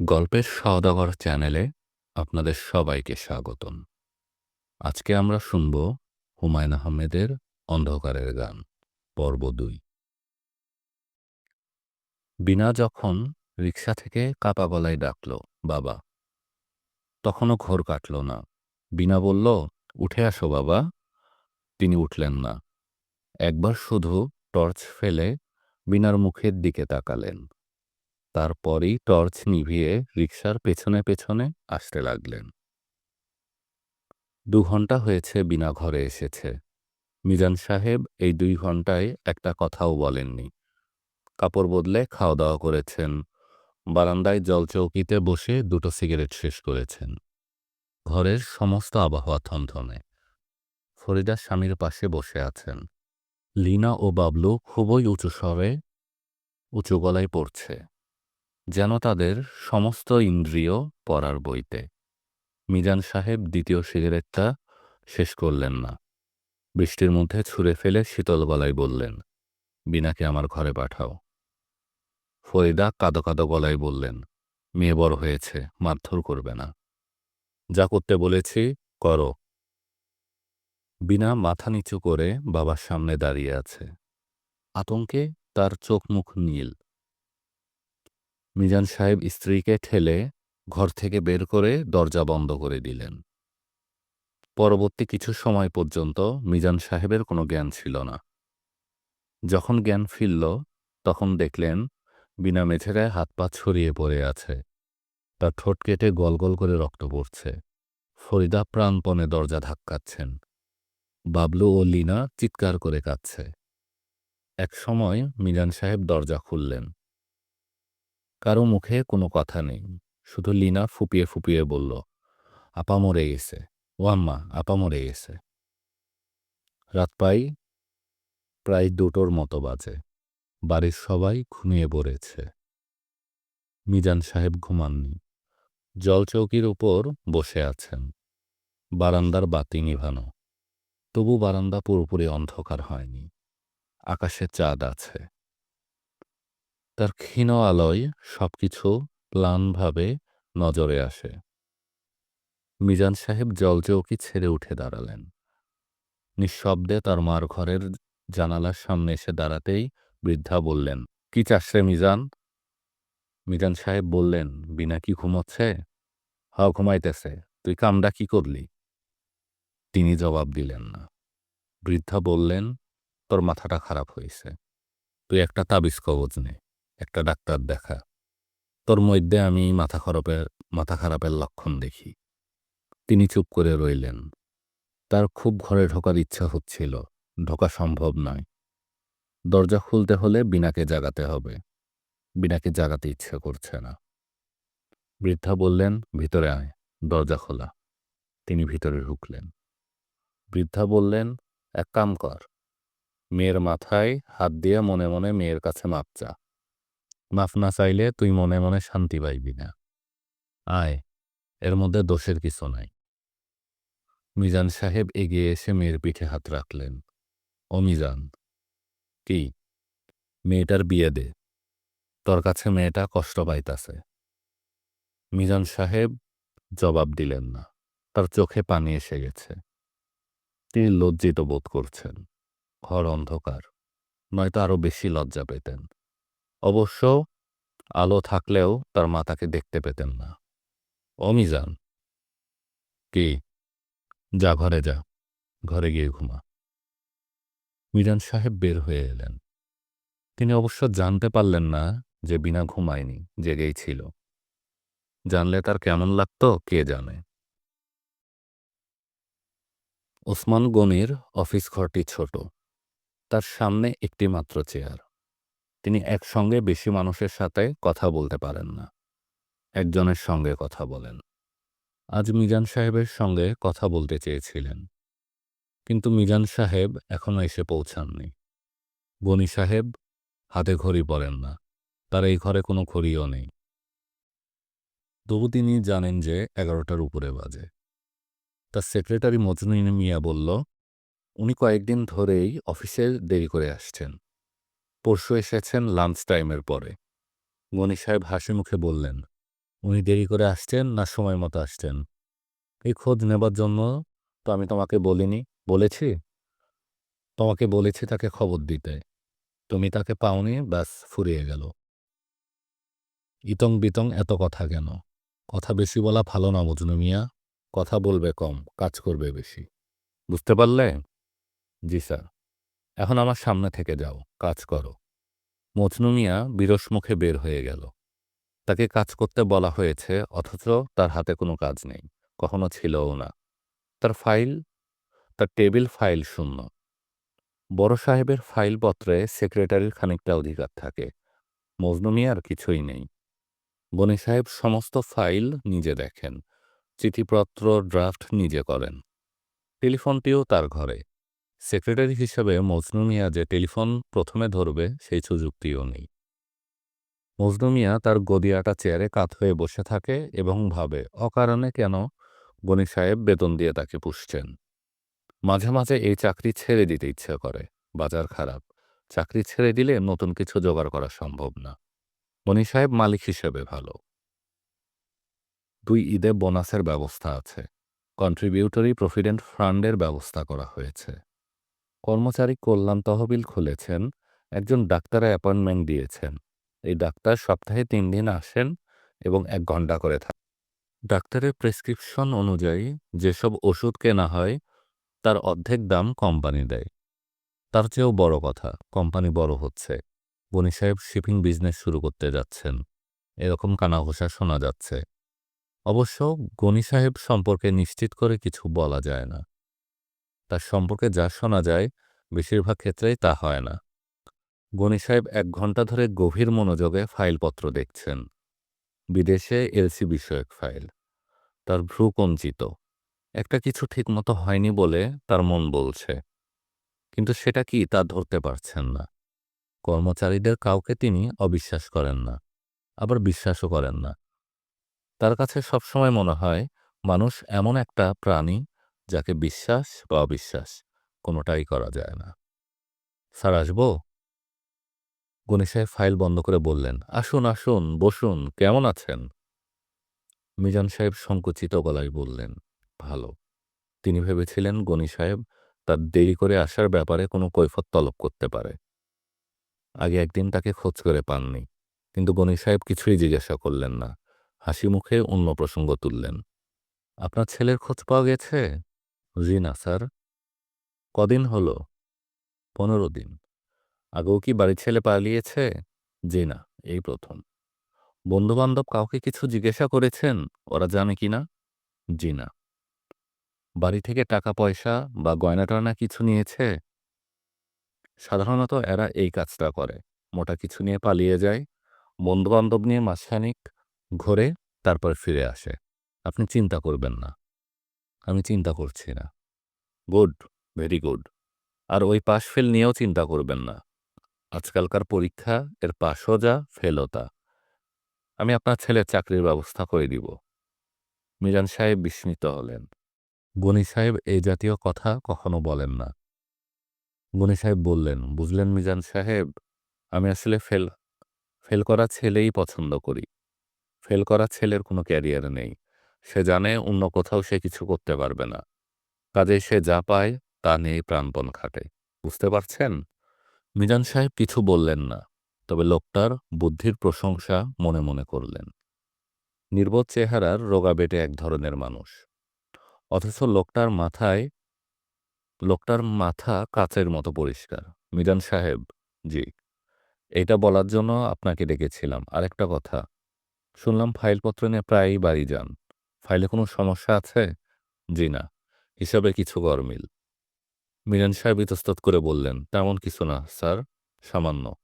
গল্পের সওদাগর চ্যানেলে আপনাদের সবাইকে স্বাগতম। আজকে আমরা শুনব হুমায়ুন আহমেদের অন্ধকারের গান, পর্ব দুই। বিনা যখন রিক্সা থেকে কাপা গলায় ডাকল, বাবা। তখনও ঘোর কাটল না। বিনা বলল, উঠে আসো বাবা। তিনি উঠলেন না। একবার শুধু টর্চ ফেলে বিনার মুখের দিকে তাকালেন। তারপরই টর্চ নিভিয়ে রিকশার পেছনে পেছনে আসতে লাগলেন। দু ঘণ্টা হয়েছে বিনা ঘরে এসেছে। মিজান সাহেব এই দুই ঘন্টায় একটা কথাও বলেননি। কাপড় বদলে খাওয়া দাওয়া করেছেন। বারান্দায় জলচৌকিতে বসে দুটো সিগারেট শেষ করেছেন। ঘরের সমস্ত আবহাওয়া থমথমে। ফরিদা স্বামীর পাশে বসে আছেন। লিনা ও বাবলু খুবই উঁচু স্বরে উঁচু গলায় পড়ছে। যেন তাদের সমস্ত ইন্দ্রিয় পড়ার বইতে। মিজান সাহেব দ্বিতীয় সিগারেটটা শেষ করলেন না। বৃষ্টির মধ্যে ছুঁড়ে ফেলে শীতল গলায় বললেন বিনাকে আমার ঘরে পাঠাও। ফরিদা কাদো কাদো গলায় বললেন, মেয়ে বড় হয়েছে, মারধর করবে না। যা করতে বলেছি, করো। বিনা মাথা নিচু করে বাবার সামনে দাঁড়িয়ে আছে। আতঙ্কে তার চোখ মুখ নীল। মিজান সাহেব স্ত্রীকে ঠেলে ঘর থেকে বের করে দরজা বন্ধ করে দিলেন। পরবর্তী কিছু সময় পর্যন্ত মিজান সাহেবের কোনো জ্ঞান ছিল না। যখন জ্ঞান ফিরল, তখন দেখলেন বিনা মেঝেরায় হাত পা ছড়িয়ে পড়ে আছে। তার ঠোঁট কেটে গল গল করে রক্ত পড়ছে। ফরিদা প্রাণপণে দরজা ধাক্কাচ্ছেন। বাবলু ও লিনা চিৎকার করে কাঁদছে। এক সময় মিজান সাহেব দরজা খুললেন। কারও মুখে কোনো কথা নেই। শুধু লিনা ফুপিয়ে ফুপিয়ে বলল, আপা মরে গেছে। ও আম্মা, আপা মরে গেছে। রাত পাই প্রায় দুটোর মতো বাজে। বাড়ির সবাই ঘুমিয়ে পড়েছে। মিজান সাহেব ঘুমাননি। জলচৌকির উপর বসে আছেন। বারান্দার বাতি নিভানো। তবু বারান্দা পুরোপুরি অন্ধকার হয়নি। আকাশে চাঁদ আছে। তার ক্ষীণ আলোয় সবকিছু প্লানভাবে নজরে আসে। মিজান সাহেব জলচৌকি ছেড়ে উঠে দাঁড়ালেন। নিঃশব্দে তার মার ঘরের জানালার সামনে এসে দাঁড়াতেই বৃদ্ধা বললেন, কি চাস রে মিজান? মিজান সাহেব বললেন, বিনা কি ঘুমোচ্ছে? হ ঘুমাইতেছে। তুই কামটা কি করলি? তিনি জবাব দিলেন না। বৃদ্ধা বললেন, তোর মাথাটা খারাপ হয়েছে। তুই একটা তাবিজ কবজ নে। একটা ডাক্তার দেখা। তোর মধ্যে আমি মাথা খারাপের মাথা খারাপের লক্ষণ দেখি। তিনি চুপ করে রইলেন। তার খুব ঘরে ঢোকার ইচ্ছা হচ্ছিল। ঢোকা সম্ভব নয়। দরজা খুলতে হলে বিনাকে জাগাতে হবে। বিনাকে জাগাতে ইচ্ছে করছে না। বৃদ্ধা বললেন, ভিতরে আয়, দরজা খোলা। তিনি ভিতরে ঢুকলেন। বৃদ্ধা বললেন, এক কাম কর। মেয়ের মাথায় হাত দিয়ে মনে মনে মেয়ের কাছে মাপ চা। মাফ না চাইলে তুই মনে মনে শান্তি পাইবি না। আয়, এর মধ্যে দোষের কিছু নাই। মিজান সাহেব এগিয়ে এসে মেয়ের পিঠে হাত রাখলেন। ও মিজান, কি? মেয়েটার বিয়ে দে। তোর কাছে মেয়েটা কষ্ট পাইতাছে। মিজান সাহেব জবাব দিলেন না। তার চোখে পানি এসে গেছে। তিনি লজ্জিত বোধ করছেন। ঘর অন্ধকার। নয়তো আরও বেশি লজ্জা পেতেন। অবশ্য আলো থাকলেও তার মাতাকে দেখতে পেতেন না। অমিজান কি? যা, ঘরে যা। ঘরে গিয়ে ঘুমা। মিজান সাহেব বের হয়ে এলেন। তিনি অবশ্য জানতে পারলেন না যে বিনা ঘুমায়নি, জেগেই ছিল। জানলে তার কেমন লাগতো, কে জানে? ওসমান গনির অফিস ঘরটি ছোট। তার সামনে একটি মাত্র চেয়ার। তিনি একসঙ্গে বেশি মানুষের সাথে কথা বলতে পারেন না। একজনের সঙ্গে কথা বলেন। আজ মিজান সাহেবের সঙ্গে কথা বলতে চেয়েছিলেন। কিন্তু মিজান সাহেব এখনও এসে পৌঁছাননি। গনি সাহেব হাতে ঘড়ি পরেন না। তার এই ঘরে কোনো ঘড়িও নেই। তবু তিনি জানেন যে এগারোটার উপরে বাজে। তার সেক্রেটারি মজনুইন মিয়া বলল, উনি কয়েকদিন ধরেই অফিসে দেরি করে আসছেন। পরশু এসেছেন লাঞ্চ টাইমের পরে। গণি সাহেব হাসি মুখে বললেন, উনি দেরি করে আসছেন না সময় মতো আসছেন? এই খোঁজ নেবার জন্য তো আমি তোমাকে বলিনি, বলেছি? তোমাকে বলেছি তাকে খবর দিতে। তুমি তাকে পাওনি, ব্যাস, ফুরিয়ে গেল। ইতং বিতং এত কথা কেন? কথা বেশি বলা ভালো না মজনু মিয়া। কথা বলবে কম, কাজ করবে বেশি। বুঝতে পারলে? জি, স্যার। এখন আমার সামনে থেকে যাও, কাজ করো। মজনু মিয়া বিরস মুখে বের হয়ে গেল। তাকে কাজ করতে বলা হয়েছে, অথচ তার হাতে কোনো কাজ নেই, কখনো ছিলও না। তার ফাইল, তার টেবিল ফাইল শূন্য। বড় সাহেবের ফাইলপত্রে সেক্রেটারির খানিকটা অধিকার থাকে। মজনু মিয়ার কিছুই নেই। বনি সাহেব সমস্ত ফাইল নিজে দেখেন। চিঠিপত্র, ড্রাফট নিজে করেন। টেলিফোনটিও তার ঘরে। সেক্রেটারি হিসেবে মজনু মিয়া যে টেলিফোন প্রথমে ধরবে, সেই সুযুক্তিও নেই। মজনু মিয়া তার গদিয়াটা চেয়ারে কাত হয়ে বসে থাকে এবং ভাবে, অকারণে কেন গণি সাহেব বেতন দিয়ে তাকে পুষছেন? মাঝে মাঝে এই চাকরি ছেড়ে দিতে ইচ্ছে করে, বাজার খারাপ। চাকরি ছেড়ে দিলে নতুন কিছু জোগাড় করা সম্ভব না। গণি সাহেব মালিক হিসেবে ভালো। দুই ঈদে বোনাসের ব্যবস্থা আছে। কন্ট্রিবিউটরি প্রভিডেন্ট ফান্ডের ব্যবস্থা করা হয়েছে। কর্মচারী কল্যাণ তহবিল খুলেছেন, একজন ডাক্তারের অ্যাপয়েন্টমেন্ট দিয়েছেন। এই ডাক্তার সপ্তাহে তিন দিন আসেন এবং এক ঘণ্টা করে থাকেন। ডাক্তারের প্রেসক্রিপশন অনুযায়ী যেসব ওষুধ কেনা হয়, তার অর্ধেক দাম কোম্পানি দেয়। তার চেয়েও বড় কথা, কোম্পানি বড় হচ্ছে। বনি সাহেব শিপিং বিজনেস শুরু করতে যাচ্ছেন। এরকম কানাঘোষা শোনা যাচ্ছে। অবশ্য গনি সাহেব সম্পর্কে নিশ্চিত করে কিছু বলা যায় না। তার সম্পর্কে যা শোনা যায়, বেশিরভাগ ক্ষেত্রেই তা হয় না। গণি সাহেব এক ঘণ্টা ধরে গভীর মনোযোগে ফাইলপত্র দেখছেন। বিদেশে এলসি বিষয়ক ফাইল। তার ভ্রু কঞ্চিত। একটা কিছু ঠিকমতো হয়নি বলে তার মন বলছে। কিন্তু সেটা কি তা ধরতে পারছেন না। কর্মচারীদের কাউকে তিনি অবিশ্বাস করেন না, আবার বিশ্বাসও করেন না। তার কাছে সবসময় মনে হয়, মানুষ এমন একটা প্রাণী যাকে বিশ্বাস বা অবিশ্বাস কোনোটাই করা যায় না। স্যার, আসব? গণি সাহেব ফাইল বন্ধ করে বললেন, আসুন আসুন, বসুন, কেমন আছেন? মিজান সাহেব সংকুচিত গলায় বললেন, ভালো। তিনি ভেবেছিলেন গণি সাহেব তার দেরি করে আসার ব্যাপারে কোনো কৈফত তলব করতে পারে। আগে একদিন তাকে খোঁজ করে পাননি, কিন্তু গণি সাহেব কিছুই জিজ্ঞাসা করলেন না। হাসি মুখে অন্য প্রসঙ্গ তুললেন, আপনার ছেলের খোঁজ পাওয়া গেছে? জি না, স্যার। কদিন হলো? পনেরো দিন। আগেও কি বাড়ির ছেলে পালিয়েছে? জি না, এই প্রথম। বন্ধুবান্ধব কাউকে কিছু জিজ্ঞাসা করেছেন? ওরা জানে কি না? জি না। বাড়ি থেকে টাকা, পয়সা বা গয়না টয়না কিছু নিয়েছে? সাধারণত এরা এই কাজটা করে। মোটা কিছু নিয়ে পালিয়ে যায়, বন্ধুবান্ধব নিয়ে মাসখানিক ঘোরে, তারপর ফিরে আসে। আপনি চিন্তা করবেন না। আমি চিন্তা করছি না। Good, very good. আর ওই পাশ ফেল নিয়েও চিন্তা করবেন না। আজকালকার পরীক্ষা, এর পাশও যা, ফেলও তা। আমি আপনার ছেলের চাকরির ব্যবস্থা করে দিব। মিজান সাহেব বিস্মিত হলেন। গনি সাহেব এই জাতীয় কথা কখনো বলেন না। গনি সাহেব বললেন, বুঝলেন মিজান সাহেব, আমি আসলে ফেল ফেল করা ছেলেই পছন্দ করি। ফেল করা ছেলের কোনো ক্যারিয়ার নেই। সে জানে অন্য কোথাও সে কিছু করতে পারবে না। কাজে সে যা পায়, তা নিয়েই প্রাণপণ খাটে। বুঝতে পারছেন? মিজান সাহেব কিছু বললেন না, তবে লোকটার বুদ্ধির প্রশংসা মনে মনে করলেন। নির্বোধ চেহারার রোগা বেটে এক ধরনের মানুষ। অথচ লোকটার মাথায়, লোকটার মাথা কাচের মতো পরিষ্কার। মিজান সাহেব, জি। এটা বলার জন্য আপনাকে ডেকেছিলাম। আরেকটা কথা, শুনলাম ফাইলপত্র নিয়ে প্রায়ই বাড়ি যান। ফাইলে কোনো সমস্যা আছে? জি না। হিসাবে কিছু গরমিল মিরান সাহেব ইতস্তত করে বললেন, তেমন কিছু না, স্যার। সামান্য।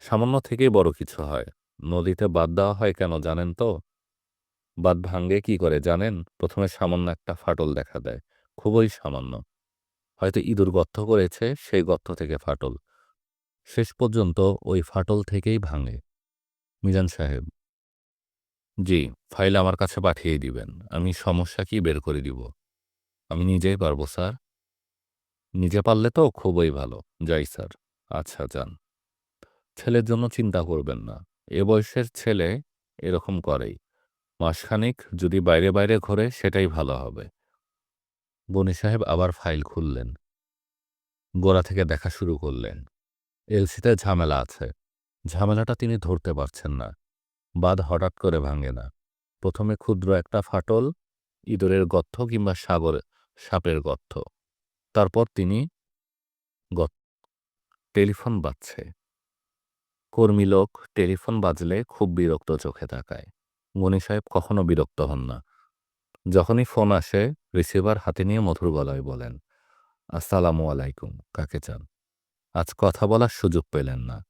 সামান্য থেকেই বড় কিছু হয়। নদীতে বাদ দেওয়া হয় কেন, জানেন তো? বাদ ভাঙ্গে কি করে, জানেন? প্রথমে সামান্য একটা ফাটল দেখা দেয়। খুবই সামান্য। হয়তো ইঁদুর গর্ত করেছে, সেই গর্ত থেকে ফাটল। শেষ পর্যন্ত ওই ফাটল থেকেই ভাঙে। মিজান সাহেব জি, ফাইল আমার কাছে পাঠিয়ে দিবেন। আমি সমস্যা কি বের করে দিব? আমি নিজেই পারব, স্যার? নিজে পারলে তো খুবই ভালো। যাই, স্যার। আচ্ছা যান। ছেলের জন্য চিন্তা করবেন না। এ বয়সের ছেলে এরকম করেই। মাসখানেক যদি বাইরে বাইরে ঘোরে, সেটাই ভালো হবে। বনি সাহেব আবার ফাইল খুললেন। গোড়া থেকে দেখা শুরু করলেন। এলসিতে ঝামেলা আছে। ঝামেলাটা তিনি ধরতে পারছেন না। বাদ হঠাৎ করে ভাঙে না। প্রথমে ক্ষুদ্র একটা ফাটল, ইঁদুরের গর্ত কিংবা সাগর, সাপের গর্ত। তারপর তিনি টেলিফোন বাজছে। কর্মী লোক টেলিফোন বাজলে খুব বিরক্ত চোখে তাকায়। গনি সাহেব কখনো বিরক্ত হন না। যখনই ফোন আসে, রিসিভার হাতে নিয়ে মধুর গলায় বলেন, আসসালামু আলাইকুম, কাকে চান? আজ কথা বলার সুযোগ পেলেন না।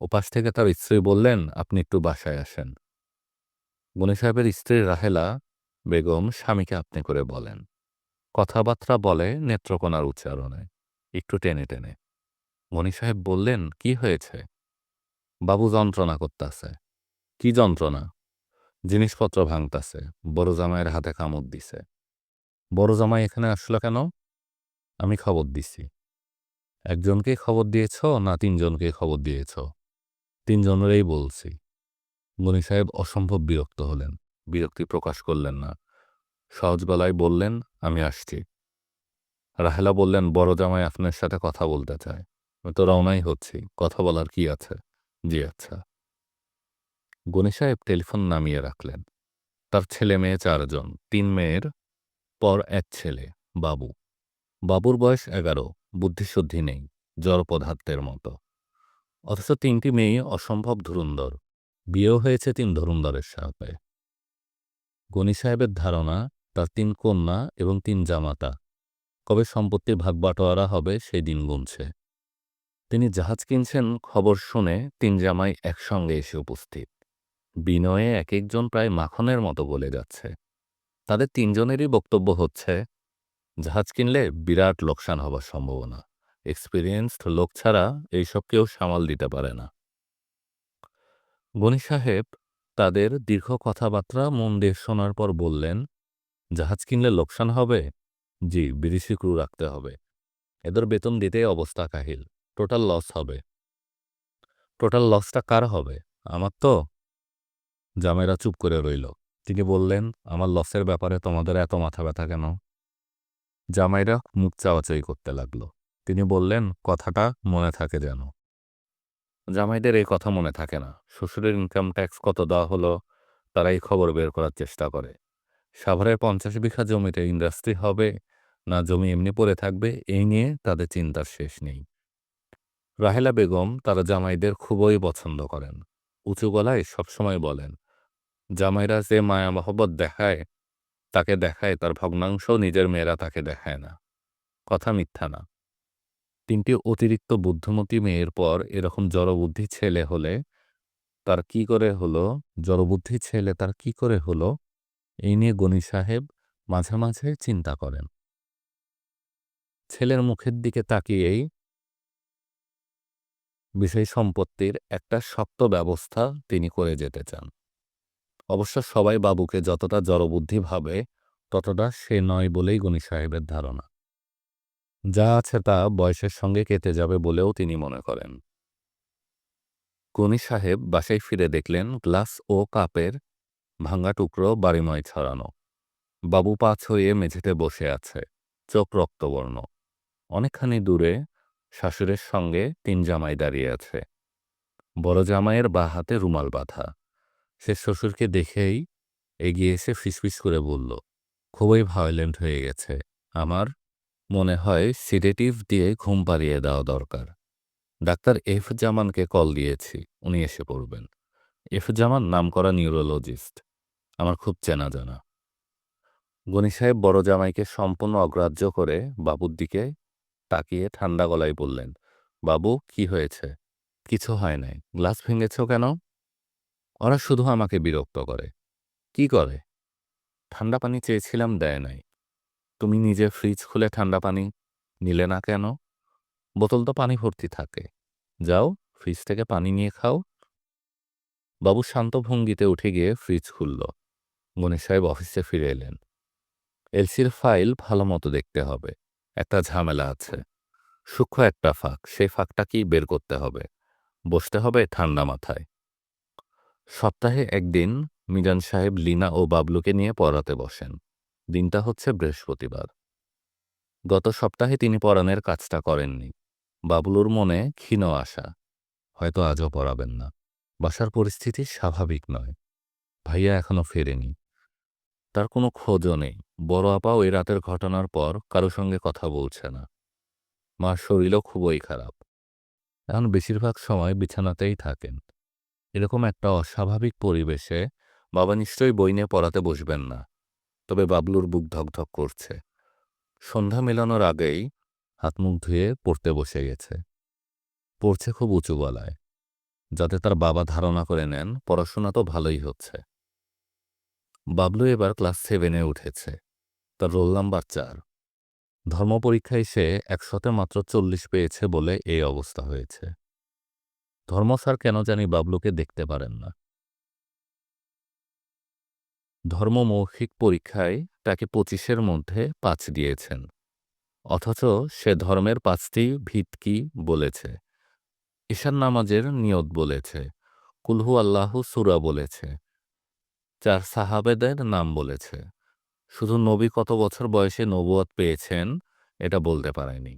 ওপাশ থেকে তার স্ত্রী বললেন, আপনি একটু বাসায় আসেন। গনি সাহেবের স্ত্রী রাহেলা বেগম স্বামীকে আপনি করে বলেন। কথাবার্তা বলে নেত্রকোনার উচ্চারণে, একটু টেনে টেনে। গনি সাহেব বললেন, কি হয়েছে? বাবু যন্ত্রণা করতেছে। কি যন্ত্রণা? জিনিসপত্র ভাঙতাছে। বড় জামাইয়ের হাতে কামড় দিছে। বড় জামাই এখানে আসলো কেন? আমি খবর দিছি। একজনকে খবর দিয়েছ না তিনজনকে খবর দিয়েছ? তিনজনেরই বলছি। গনি সাহেব অসম্ভব বিরক্ত হলেন। বিরক্তি প্রকাশ করলেন না। সহজ গলায় বললেন, আমি আসছি। রাহেলা বললেন, বড় জামাই আপনার সাথে কথা বলতে চায়। আমি তো রওনাই হচ্ছি। কথা বলার কি আছে? জি আচ্ছা। গনি সাহেব টেলিফোন নামিয়ে রাখলেন। তার ছেলে মেয়ে চারজন, তিন মেয়ের পর এক ছেলে, বাবু। বাবুর বয়স এগারো, বুদ্ধিশুদ্ধি নেই জড় পদার্থের মতো। অথচ তিনটি মেয়ে অসম্ভব ধুরুন্দর বিয়েও হয়েছে তিন ধরুন্দরের সাথে। গণি সাহেবের ধারণা, তার তিন কন্যা এবং তিন জামাতা। কবে সম্পত্তির ভাগ বাটোয়ারা হবে সেই দিন গুনছে। তিনি জাহাজ কিনছেন খবর শুনে তিন জামাই একসঙ্গে এসে উপস্থিত। বিনয়ে এক একজন প্রায় মাখনের মতো বলে যাচ্ছে। তাদের তিনজনেরই বক্তব্য হচ্ছে, জাহাজ কিনলে বিরাট লোকসান হবার সম্ভাবনা। এক্সপিরিয়েন্সড লোক ছাড়া এইসব কেউ সামাল দিতে পারে না। গনি সাহেব তাদের দীর্ঘ কথাবার্তা মন দিয়ে শোনার পর বললেন, জাহাজ কিনলে লোকসান হবে? জি, বিদেশি ক্রু রাখতে হবে। এদের বেতন দিতে অবস্থা কাহিল। টোটাল লস হবে। টোটাল লসটা কার হবে? আমার তো? জামাইরা চুপ করে রইল। তিনি বললেন, আমার লসের ব্যাপারে তোমাদের এত মাথা ব্যথা কেন? জামাইরা মুখ চাওয়াচাই করতে লাগল। তিনি বললেন, কথাটা মনে থাকে যেন। জামাইদের এই কথা মনে থাকে না। শ্বশুরের ইনকাম ট্যাক্স কত দেওয়া হলো তারা এই খবর বের করার চেষ্টা করে। সাভারের পঞ্চাশ বিঘা জমিতে ইন্ডাস্ট্রি হবে, না জমি এমনি পড়ে থাকবে, এই নিয়ে তাদের চিন্তার শেষ নেই। রাহেলা বেগম তারা জামাইদের খুবই পছন্দ করেন। উঁচু গলায় সবসময় বলেন, জামাইরা যে মায়া মহব্বত দেখায়, তাকে দেখায় তার ভগ্নাংশ নিজের মেয়েরা তাকে দেখায় না। কথা মিথ্যা না। তিনটি অতিরিক্ত বুদ্ধিমতী মেয়ের পর এরকম জড়বুদ্ধি ছেলে হলে তার কি করে হলো? জড়বুদ্ধি ছেলে তার কি করে হলো? এই নিয়ে গনি সাহেব মাঝে মাঝে চিন্তা করেন। ছেলের মুখের দিকে তাকিয়েই বিষয় সম্পত্তির একটা শক্ত ব্যবস্থা তিনি করে যেতে চান। অবশ্য সবাই বাবুকে যতটা জড়বুদ্ধি ভাবে ততটা সে নয় বলেই গনি সাহেবের ধারণা। যা আছে তা বয়সের সঙ্গে কেটে যাবে বলেও তিনি মনে করেন। গনি সাহেব বাসায় ফিরে দেখলেন গ্লাস ও কাপের ভাঙ্গা টুকরো বাড়িময় ছড়ানো। বাবু পা ছড়িয়ে মেঝেতে বসে আছে, চোখ রক্তবর্ণ। অনেকখানি দূরে শাশুড়ের সঙ্গে তিন জামাই দাঁড়িয়ে আছে। বড় জামাইয়ের বা হাতে রুমাল বাঁধা। সে শ্বশুরকে দেখেই এগিয়ে এসে ফিসফিস করে বলল, খুবই ভায়োলেন্ট হয়ে গেছে, আমার মনে হয় সিডেটিভ দিয়ে ঘুম পাড়িয়ে দেওয়া দরকার। ডাক্তার এফ জামানকে কল দিয়েছি, উনি এসে পড়বেন। এফ জামান নামকরা নিউরোলজিস্ট, আমার খুব চেনা জানা। গনি সাহেব বড় জামাইকে সম্পূর্ণ অগ্রাহ্য করে বাবুর দিকে তাকিয়ে ঠান্ডা গলায় বললেন, বাবু, কি হয়েছে? কিছু হয় নাই। গ্লাস ভেঙেছ কেন? ওরা শুধু আমাকে বিরক্ত করে। কি করে? ঠান্ডা পানি চেয়েছিলাম, দেয় নাই। তুমি নিজে ফ্রিজ খুলে ঠান্ডা পানি নিলে না কেন? বোতল তো পানি ভর্তি থাকে। যাও ফ্রিজ থেকে পানি নিয়ে খাও। বাবু শান্ত ভঙ্গিতে উঠে গিয়ে ফ্রিজ খুলল। গণেশ সাহেব অফিসে ফিরে এলেন। এলসির ফাইল ভালো মতো দেখতে হবে। একটা ঝামেলা আছে। সূক্ষ্ম একটা ফাঁক সেই ফাঁকটা কি বের করতে হবে। বসতে হবে ঠান্ডা মাথায়। সপ্তাহে একদিন মিজান সাহেব লিনা ও বাবলুকে নিয়ে পড়াতে বসেন। দিনটা হচ্ছে বৃহস্পতিবার। গত সপ্তাহে তিনি পড়ানোর কাজটা করেননি। বাবলুর মনে ক্ষীণ আশা। হয়তো আজও পড়াবেন না। বাসার পরিস্থিতি স্বাভাবিক নয়। ভাইয়া এখনও ফেরেনি। তার কোনো খোঁজও নেই। বড় আপা ওই রাতের ঘটনার পর কারও সঙ্গে কথা বলছে না। মার শরীরও খুবই খারাপ। এখন বেশিরভাগ সময় বিছানাতেই থাকেন। এরকম একটা অস্বাভাবিক পরিবেশে বাবা নিশ্চয়ই বই নিয়ে পড়াতে বসবেন না। তবে বাবলুর বুক ধকধক করছে। সন্ধ্যা মেলানোর আগেই হাত মুখ ধুয়ে পড়তে বসে গেছে। পড়ছে খুব উঁচু গলায়। যাতে তার বাবা ধারণা করে নেন, পড়াশোনা তো ভালোই হচ্ছে। বাবলু এবার ক্লাস সেভেনে উঠেছে। তার রোল নাম্বার চার। ধর্ম পরীক্ষায় সে একশতে মাত্র চল্লিশ পেয়েছে বলে এই অবস্থা হয়েছে। ধর্ম স্যার কেন জানি বাবলুকে দেখতে পারেন না। ধর্ম মৌখিক পরীক্ষায় তাকে পঁচিশের মধ্যে পাঁচ দিয়েছেন। অথচ সে ধর্মের পাঁচটি ভিতকি বলেছে? ঈশান নামাজের নিয়ত বলেছে, কুলহু আল্লাহ সুরা বলেছে, চার সাহাবেদের নাম বলেছে। শুধু নবী কত বছর বয়সে নবুয়াত পেয়েছেন, এটা বলতে পারেনি।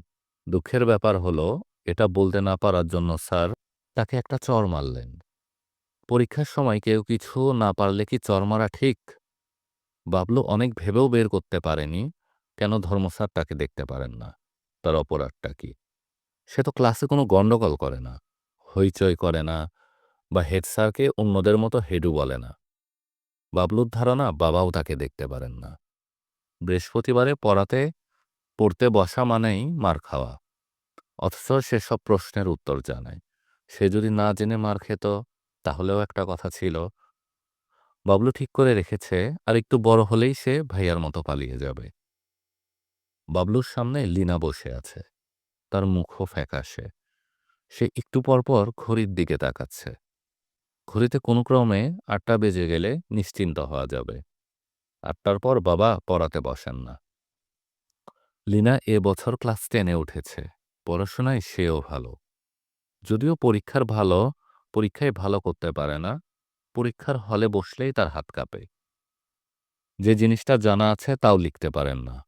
দুঃখের ব্যাপার হলো, এটা বলতে না পারার জন্য স্যার তাকে একটা চর মারলেন। পরীক্ষার সময় কেউ কিছু না পারলে কি চরমারা ঠিক? বাবলু অনেক ভেবেও বের করতে পারেনি, কেন ধর্মসার তাকে দেখতে পারেন না? তার অপরাধটা কি? সে তো ক্লাসে কোনো গণ্ডগোল করে না, হইচই করে না, বা হেড স্যারকে অন্যদের মতো হেডু বলে না। বাবলুর ধারণা বাবাও তাকে দেখতে পারেন না। বৃহস্পতিবারে পড়াতে, পড়তে বসা মানেই মার খাওয়া। অথচ সেসব প্রশ্নের উত্তর জানায়। সে যদি না জেনে মার খেত তাহলেও একটা কথা ছিল। বাবলু ঠিক করে রেখেছে, আর একটু বড় হলেই সে ভাইয়ার মতো পালিয়ে যাবে। বাবলুর সামনে লিনা বসে আছে। তার মুখও ফ্যাকাশে। সে একটু পরপর ঘড়ির দিকে তাকাচ্ছে। ঘড়িতে কোনো ক্রমে আটটা বেজে গেলে নিশ্চিন্ত হওয়া যাবে। আটটার পর বাবা পড়াতে বসেন না। লিনা এ বছর ক্লাস টেনে উঠেছে। পড়াশোনায় সেও ভালো। যদিও পরীক্ষার ভালো পরীক্ষায় ভালো করতে পারে না, পরীক্ষার হলে বসলেই তার হাত কাঁপে। যে জিনিসটা জানা আছে তাও লিখতে পারেন না।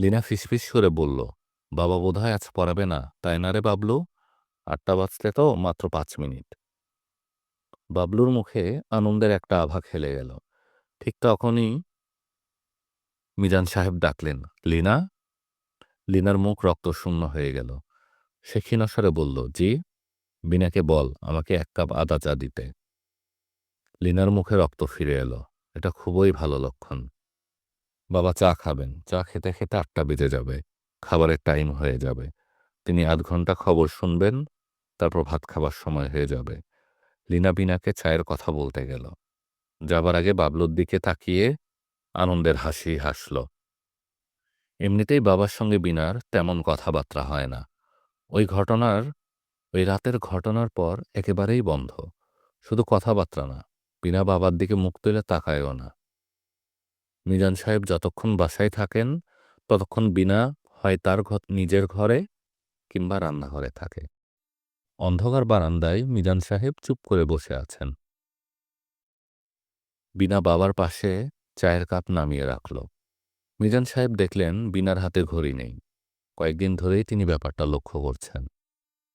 লিনা ফিসফিস করে বলল, বাবা বোধহয় আজ পড়াবে না, তাই না রে বাবলু? আটটা বাজতে তো মাত্র পাঁচ মিনিট। বাবলুর মুখে আনন্দের একটা আভা খেলে গেল। ঠিক তখনই মিজান সাহেব ডাকলেন, লিনা? লিনার মুখ রক্তশূন্য হয়ে গেল। সে ক্ষীণস্বরে বলল, জি? বিনাকে বল, আমাকে এক কাপ আদা চা দিতে। লিনার মুখে রক্ত ফিরে এলো। এটা খুবই ভালো লক্ষণ। বাবা চা খাবেন। চা খেতে খেতে আটটা বেজে যাবে। খাবারের টাইম হয়ে যাবে। তিনি আধ ঘণ্টা খবর শুনবেন, তারপর ভাত খাবার সময় হয়ে যাবে। লিনা বিনাকে চায়ের কথা বলতে গেল। যাবার আগে বাবলুর দিকে তাকিয়ে আনন্দের হাসি হাসল। এমনিতেই বাবার সঙ্গে বিনার তেমন কথাবার্তা হয় না। ওই ঘটনার ওই রাতের ঘটনার পর একেবারেই বন্ধ। শুধু কথাবার্তা না, বিনা বাবার দিকে মুখ তুলে তাকায়ও না। মিজান সাহেব যতক্ষণ বাসায় থাকেন, ততক্ষণ বিনা হয় তার ঘর, নিজের ঘরে কিংবা রান্নাঘরে থাকে। অন্ধকার বারান্দায় মিজান সাহেব চুপ করে বসে আছেন। বিনা বাবার পাশে চায়ের কাপ নামিয়ে রাখল। মিজান সাহেব দেখলেন বিনার হাতে ঘড়ি নেই। কয়েকদিন ধরেই তিনি ব্যাপারটা লক্ষ্য করছেন।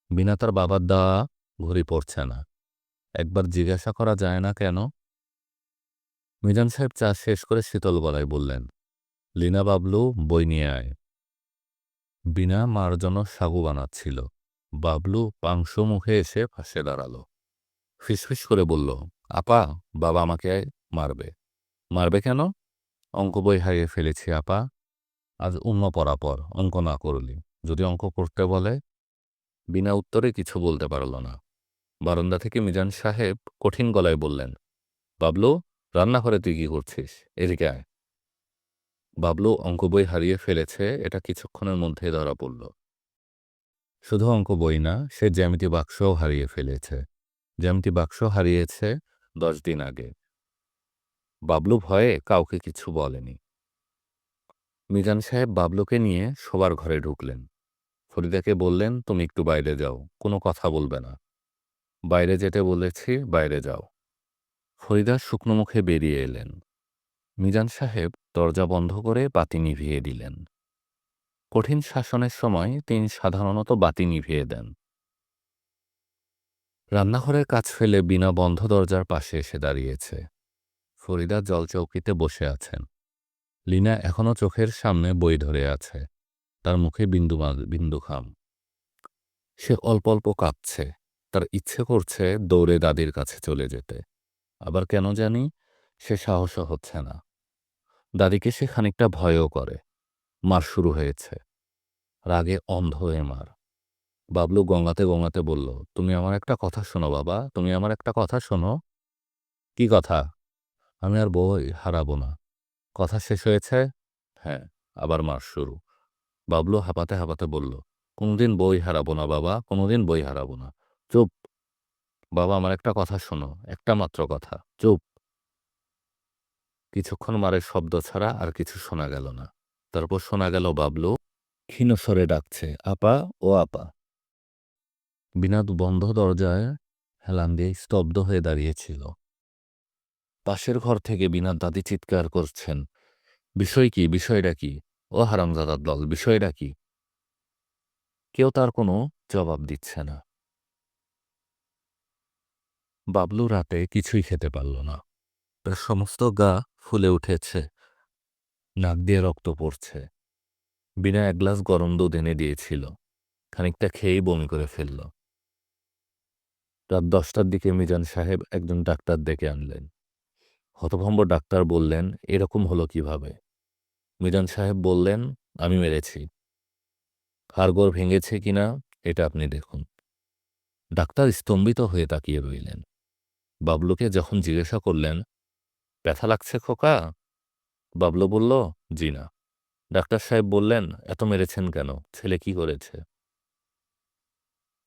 বিনা তার বাবার দেওয়া ঘড়ি পড়ছে না। একবার জিজ্ঞাসা করা যায় না কেন? মিজান সাহেব চা শেষ করে শীতল গলায় বললেন, লীনা বাবলু, বই নিয়ে আয়। বিনা মার জন্য সাগু বানাচ্ছিল। বাবলু পাংশ মুখে এসে পাশে দাঁড়াল। ফিসফিস করে বলল, আপা, বাবা আমাকে মারবে। মারবে কেন? অঙ্ক বই হারিয়ে ফেলেছি, আপা। আজ অন্য পরাপর অঙ্ক না করলি। যদি অঙ্ক করতে বলে বিনা উত্তরে কিছু বলতে পারল না। বারান্দা থেকে মিজান সাহেব কঠিন গলায় বললেন, বাবলু, রান্নাঘরে তুই কি করছিস? এদিকে আয়। বাবলু অঙ্ক বই হারিয়ে ফেলেছে, এটা কিছুক্ষণের মধ্যে ধরা পড়ল। শুধু অঙ্ক বই না, সে জ্যামিতি বাক্সও হারিয়ে ফেলেছে। জ্যামিতি বাক্স হারিয়েছে দশ দিন আগে। বাবলু ভয়ে কাউকে কিছু বলেনি। মিজান সাহেব বাবলুকে নিয়ে শোবার ঘরে ঢুকলেন। ফরিদাকে বললেন, তুমি একটু বাইরে যাও, কোনো কথা বলবে না। বাইরে যেতে বলেছি, বাইরে যাও। ফরিদা শুকনো মুখে বেরিয়ে এলেন। মিজান সাহেব দরজা বন্ধ করে বাতি নিভিয়ে দিলেন। কঠিন শাসনের সময় তিনি সাধারণত বাতি নিভিয়ে দেন। রান্নাঘরের কাজ ফেলে বিনা বন্ধ দরজার পাশে এসে দাঁড়িয়েছে। ফরিদা জলচৌকিতে বসে আছেন। লিনা এখনও চোখের সামনে বই ধরে আছে। তার মুখে বিন্দু বিন্দু খাম। সে অল্প অল্প কাঁপছে। তার ইচ্ছে করছে দৌড়ে দাদির কাছে চলে যেতে। আবার কেন জানি সে সাহসও হচ্ছে না। দাদিকে সে খানিকটা ভয়ও করে। মার শুরু হয়েছে। রাগে অন্ধ হয়ে মার। বাবলু গঙ্গাতে গঙ্গাতে বলল, তুমি আমার একটা কথা শোনো বাবা, তুমি আমার একটা কথা শোনো। কি কথা? আমি আর বই হারাবো না। কথা শেষ হয়েছে? হ্যাঁ আবার মার শুরু। বাবলু হাঁপাতে হাঁপাতে বলল, কোনোদিন বই হারাবো না বাবা, কোনোদিন বই হারাবো না। চুপ। বাবা, আমার একটা কথা শোনো, একটা মাত্র কথা। চুপ। কিছুক্ষণ মারের শব্দ ছাড়া আর কিছু শোনা গেল না। তারপর শোনা গেল বাবলু ক্ষীণস্বরে ডাকছে, আপা, ও আপা। বিনাদ বন্ধ দরজায় হেলান দিয়ে স্তব্ধ হয়ে দাঁড়িয়েছিল। পাশের ঘর থেকে বিনাদ দাদি চিৎকার করছেন, বিষয় কি? বিষয়টা কি? ও হারামজাদার দল বিষয়টা কি? কেউ তার কোনো জবাব দিচ্ছে না। বাবলু রাতে কিছুই খেতে পারল না। তার সমস্ত গা ফুলে উঠেছে। নাক দিয়ে রক্ত পড়ছে। বিনা এক গ্লাস গরম দুধ এনে দিয়েছিল। খানিকটা খেয়েই বমি করে ফেলল। রাত দশটার দিকে মিজান সাহেব একজন ডাক্তার ডেকে আনলেন। হতভম্ব ডাক্তার বললেন এরকম হলো কীভাবে? মিজান সাহেব বললেন, আমি মেরেছি। হাড়গোড় ভেঙেছে কিনা এটা আপনি দেখুন। ডাক্তার স্তম্ভিত হয়ে তাকিয়ে রইলেন। বাবলুকে যখন জিজ্ঞাসা করলেন, ব্যথা লাগছে খোকা? বাবলু বলল, জি না। ডাক্তার সাহেব বললেন, এত মেরেছেন কেন? ছেলে কি করেছে?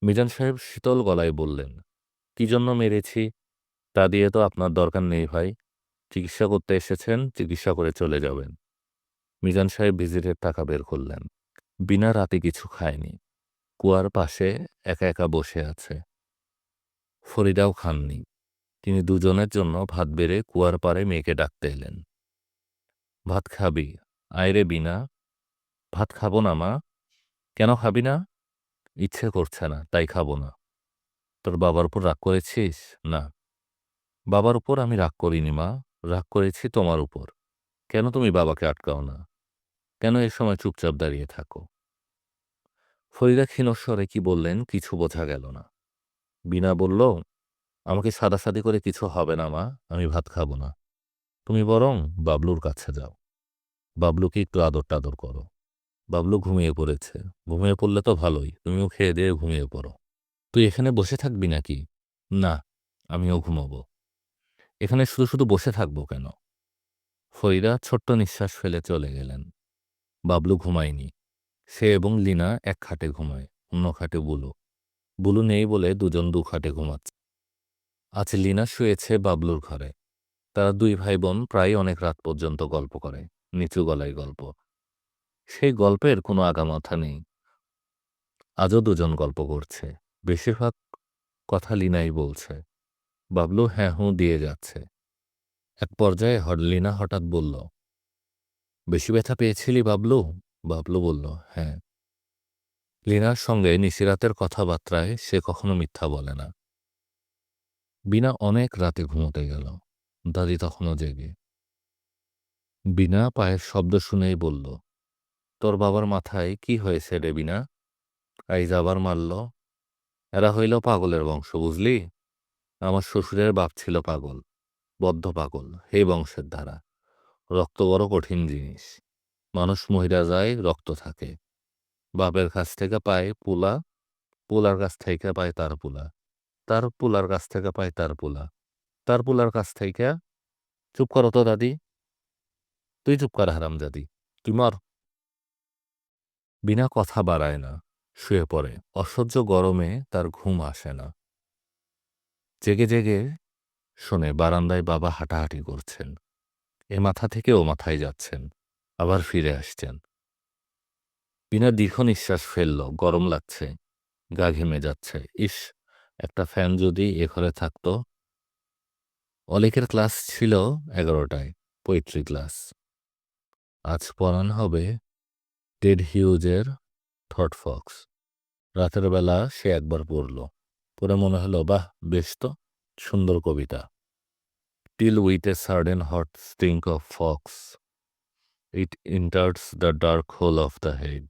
মিজান সাহেব শীতল গলায় বললেন, কি জন্য মেরেছি? তা দিয়ে তো আপনার দরকার নেই ভাই। চিকিৎসা করতে এসেছেন, চিকিৎসা করে চলে যাবেন। মিজান সাহেব ভিজিটের টাকা বের করলেন। বিনা রাতে কিছু খায়নি। কুয়ার পাশে একা একা বসে আছে। ফরিদাও খাননি। তিনি দুজনের জন্য ভাত বেড়ে কুয়ার পাড়ে মেয়েকে ডাকতে এলেন। ভাত খাবি? আয়রে বিনা। ভাত খাব না মা। কেন খাবি না? ইচ্ছে করছে না, তাই খাব না। তোর বাবার উপর রাগ করেছিস? না। বাবার উপর আমি রাগ করিনি মা। রাগ করেছি তোমার উপর। কেন তুমি বাবাকে আটকাও না? কেন এ সময় চুপচাপ দাঁড়িয়ে থাকো? ফরিদা ক্ষীণস্বরে কি বললেন কিছু বোঝা গেল না। বিনা বলল, আমাকে সাদাসাদি করে কিছু হবে না, মা, আমি ভাত খাব না। তুমি বরং বাবলুর কাছে যাও। বাবলুকে একটু আদর টাদর করো। বাবলু ঘুমিয়ে পড়েছে। ঘুমিয়ে পড়লে তো ভালোই, তুমিও খেয়ে দিয়ে ঘুমিয়ে পড়ো। তুই এখানে বসে থাকবি নাকি? না, আমিও ঘুমাবো। এখানে শুধু শুধু বসে থাকব কেন? ফরিদা ছোট্ট নিঃশ্বাস ফেলে চলে গেলেন। বাবলু ঘুমায়নি। সে এবং লিনা এক খাটে ঘুমায়, অন্য খাটে বুলু। বুলু নেই বলে দুজন দু খাটে ঘুমাচ্ছে। আজ লিনা শুয়েছে বাবলুর ঘরে। তারা দুই ভাই বোন প্রায় অনেক রাত পর্যন্ত গল্প করে, নিচু গলায় গল্প। সেই গল্পের কোনো আগামাথা নেই। আজও দুজন গল্প করছে। বেশিরভাগ কথা লিনাই বলছে। বাবলু হ্যাঁ হুঁ দিয়ে যাচ্ছে। এক পর্যায়ে লিনা হঠাৎ বলল বেশি ব্যথা পেয়েছিলি বাবলু? বাবলু বলল হ্যাঁ। লিনার সঙ্গে নিশিরাতের কথাবার্তায় সে কখনো মিথ্যা বলে না। বিনা অনেক রাতে ঘুমোতে গেল। দাদি তখনও জেগে। বিনা পায়ের শব্দ শুনেই বলল, তোর বাবার মাথায় কি হয়েছে রে বিনা? আইজ আবার মারল। এরা হইল পাগলের বংশ, বুঝলি? আমার শ্বশুরের বাপ ছিল পাগল, বদ্ধ পাগল, হে বংশের ধারা। রক্ত বড় কঠিন জিনিস। মানুষ মহিলা যায়, রক্ত থাকে। বাপের কাছ থেকে পায় পোলা, পোলার কাছ থেকে পায় তার পোলা। তার পোলার কাছ থেকে পায় তার পোলা। তার পোলার কাছ থেকে, চুপ করো তো দাদি। তুই চুপ কর হারাম দাদি তুই মর। বিনা কথা বাড়ায় না, শুয়ে পড়ে। অসহ্য গরমে তার ঘুম আসে না। জেগে জেগে শোনে, বারান্দায় বাবা হাঁটাহাঁটি করছেন। এ মাথা থেকে ও মাথায় যাচ্ছেন। আবার ফিরে আসছেন। বিনা দীর্ঘ নিঃশ্বাস ফেলল, গরম লাগছে, গা ঘেমে যাচ্ছে। ইস, একটা ফ্যান যদি এ ঘরে থাকতো। অলিকের ক্লাস ছিল এগারোটায় পোয়েট্রি ক্লাস। আজ পড়ান হবে টেড হিউজের থট ফক্স। রাতের বেলা সে একবার পড়ল। পড়ে মনে হলো, বাহ, বেশ তো, সুন্দর কবিতা। Till with a sudden hot stink of fox it enters the dark hole of the head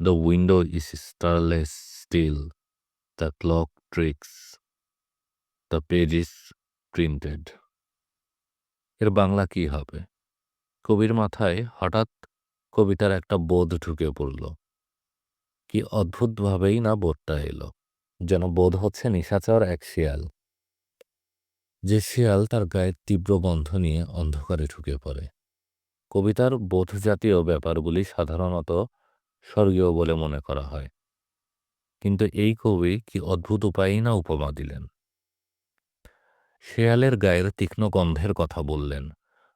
the window is starless still the clock tricks the page is printed এর বাংলা কি হবে? কবির মাথায় হঠাৎ কবিতার একটা বোধ ঢুকে পড়ল। কি অদ্ভুতভাবেই না বোধটা এলো। যেন বোধ হচ্ছে নিশাচর এক শিয়াল। যে শিয়াল তার গায়ের তীব্র গন্ধ নিয়ে অন্ধকারে ঢুকে পড়ে। কবিতার বোধ জাতীয় ব্যাপারগুলি সাধারণত স্বর্গীয় বলে মনে করা হয়। কিন্তু এই কবি কি অদ্ভুত উপায়েই না উপমা দিলেন? শেয়ালের গায়ের তীক্ষ্ণ গন্ধের কথা বললেন।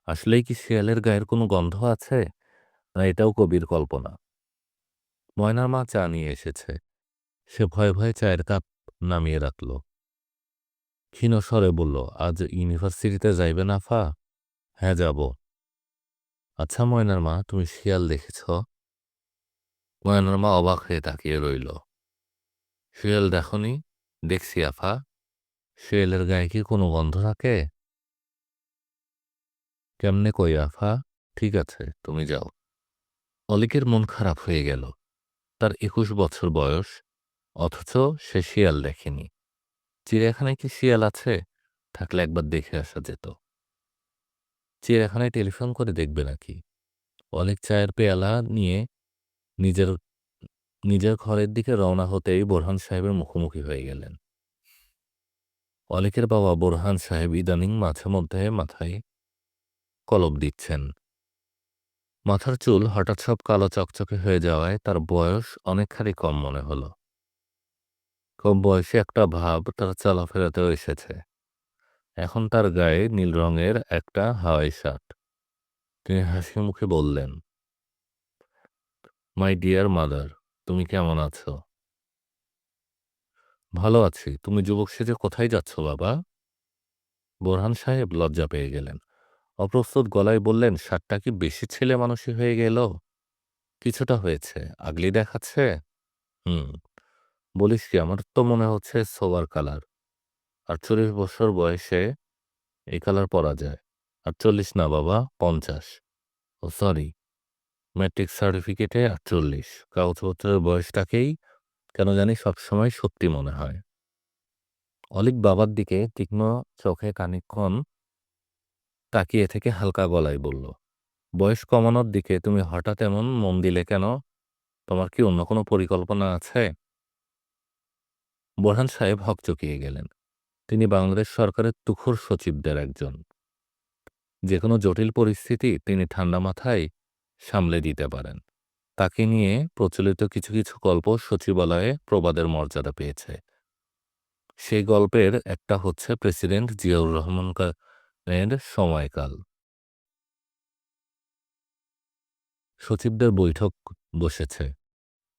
আসলেই কি শেয়ালের গায়ের কোনো গন্ধ আছে? না, এটাও কবির কল্পনা। ময়নার মা চা নিয়ে এসেছে। সে ভয়ে ভয়ে চায়ের কাপ নামিয়ে রাখল। ক্ষীণ স্বরে বলল, আজ ইউনিভার্সিটিতে যাইবে না ফা হ্যাঁ যাব। আচ্ছা ময়নার মা, তুমি শিয়াল দেখেছ? ময়নার মা অবাক হয়ে তাকিয়ে রইল। শিয়াল দেখনি? দেখছি, আফা। শিয়ালের গায়ে কি কোনো গন্ধ থাকে? কেমনে কই, আফা? ঠিক আছে, তুমি যাও। অলিকের মন খারাপ হয়ে গেল। তার একুশ বছর বয়স, অথচ সে শিয়াল দেখেনি। চিড়িয়াখানায় কি শিয়াল আছে? থাকলে একবার দেখে আসা যেত। চিড়িয়াখানায় টেলিফোন করে দেখবে নাকি? অনেক চায়ের পেয়ালা নিয়ে নিজের নিজের ঘরের দিকে রওনা হতেই বোরহান সাহেবের মুখোমুখি হয়ে গেলেন। অনেকের বাবা বোরহান সাহেব ইদানিং মাঝে মধ্যে মাথায় কলব দিচ্ছেন। মাথার চুল হঠাৎ সব কালো চকচকে হয়ে যাওয়ায় তার বয়স অনেকখানি কম মনে হলো। কম বয়সে একটা ভাব তার চলাফেরাতেও এসেছে। এখন তার গায়ে নীল রঙের একটা হাওয়াই শার্ট। তিনি হাসি মুখে বললেন মাই ডিয়ার মাদার তুমি কেমন আছো? ভালো আছি। তুমি যুবক সেজে কোথায় যাচ্ছ, বাবা? বোরহান সাহেব লজ্জা পেয়ে গেলেন। অপ্রস্তুত গলায় বললেন, শার্টটা কি বেশি ছেলে মানুষই হয়ে গেল? কিছুটা হয়েছে। আগলি দেখাচ্ছে? হুম। বলিস কি, আমার তো মনে হচ্ছে সোবার কালার। আটচল্লিশ বছর বয়সে এই কালার পরা যায়। আটচল্লিশ না বাবা, পঞ্চাশ। ও সরি, ম্যাট্রিক সার্টিফিকেটে আটচল্লিশ। কাগজপত্রের বয়সটাকেই কেন জানি সবসময় সত্যি মনে হয়। অলিক বাবার দিকে তীক্ষ্ণ চোখে খানিকক্ষণ তাকিয়ে থেকে হালকা গলায় বলল, বয়স কমানোর দিকে তুমি হঠাৎ এমন মন দিলে কেন? তোমার কি অন্য কোনো পরিকল্পনা আছে? বোরহান সাহেব হকচকিয়ে গেলেন। তিনি বাংলাদেশ সরকারের তুখোর সচিবদের একজন। যে কোনো জটিল পরিস্থিতি তিনি ঠান্ডা মাথায় সামলে দিতে পারেন। তাকে নিয়ে প্রচলিত কিছু কিছু গল্প সচিবালয়ে প্রবাদের মর্যাদা পেয়েছে। সেই গল্পের একটা হচ্ছে প্রেসিডেন্ট জিয়াউর রহমান এর সময়কাল। সচিবদের বৈঠক বসেছে।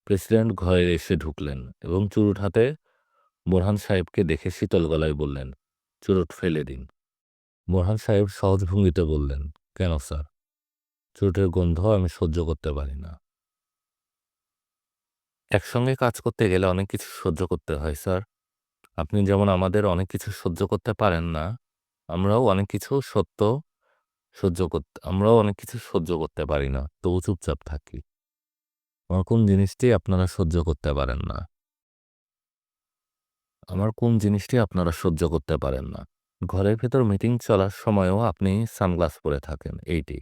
প্রেসিডেন্ট ঘরে এসে ঢুকলেন এবং চুরুট হাতে বোরহান সাহেবকে দেখে শীতল গলায় বললেন, চুরুট ফেলে দিন। বোরহান সাহেব সহজ ভঙ্গিতে বললেন, কেন স্যার? চুরুটের গন্ধ আমি সহ্য করতে পারি না। একসঙ্গে কাজ করতে গেলে অনেক কিছু সহ্য করতে হয়, স্যার। আপনি যেমন আমাদের অনেক কিছু সহ্য করতে পারেন না, আমরাও অনেক কিছু সত্য সহ্য করতে আমরাও অনেক কিছু সহ্য করতে পারি না। তবু চুপচাপ থাকি। আমার কোন জিনিসটি আপনারা সহ্য করতে পারেন না? আমার কোন জিনিসটি আপনারা সহ্য করতে পারেন না? ঘরের ভেতর মিটিং চলার সময়ও আপনি সানগ্লাস পরে থাকেন, এইটি।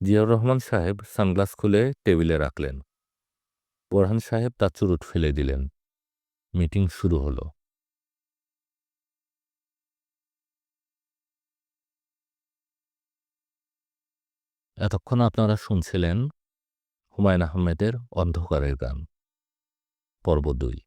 জিয়াউর রহমান সাহেব সানগ্লাস খুলে টেবিলে রাখলেন। বোরহান সাহেব তার চুরুট ফেলে দিলেন। মিটিং শুরু হলো। এতক্ষণ আপনারা শুনছিলেন হুমায়ুন আহমেদের অন্ধকারের গান। পর্ব দুই।